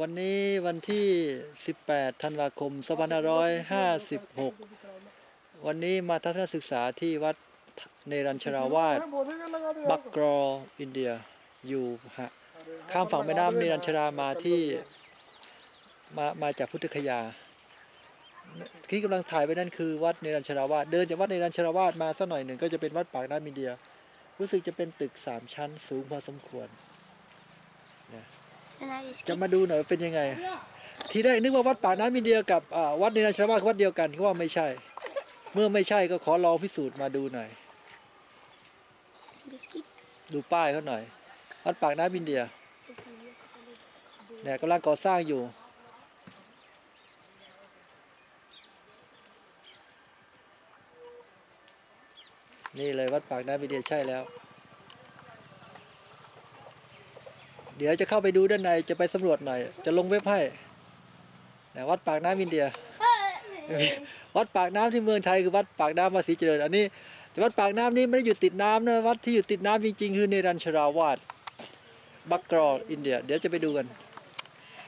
วันนี้วันที่ 18 ธันวาคม 2556 วันนี้มาทัศนศึกษาที่วัดเนรัญชราวาสบักกรออินเดียอยู่ฮะข้ามฝั่งแม่น้ำเนรัญชรามาที่มามาจากพุทธคยา ที่กำลังถ่ายไปนั่นคือวัดเนรัญชราวาสเดินจากวัดเนรัญชราวาสมาสักหน่อยหนึ่งก็จะเป็นวัดปากน้ำอินเดีย รู้สึกจะเป็นตึกสามชั้นสูงพอสมควร And I just จะมาดูหน่อยว่าเป็นยังไง ทีแรกนึกว่าวัดปากน้ำอินเดียกับอ่าวัดเนรัญชราวาสวัดเดียวกันก็ว่าไม่ใช่ เมื่อไม่ใช่ก็ขอลองพิสูจน์มาดูหน่อย biscuit. ดูป้ายเขาหน่อย วัดปากน้ำอินเดียเนี่ยกำลังก่อสร้างอยู่นี่เลยวัดปากน้ำอินเดียใช่แล้ว เดี๋ยวจะเข้าไปดูด้านในจะไปสำรวจหน่อย จะลงเว็บให้นะวัดปากน้ำอินเดีย วัดปากน้ำที่เมืองไทยคือวัดปากน้ำภาษีเจริญ อันนี้แต่วัดปากน้ำนี้ไม่ได้อยู่ติดน้ำนะวัดที่อยู่ติดน้ำจริงๆคือเนรัญชราวาสบักกรออินเดีย เดี๋ยวจะไปดูกัน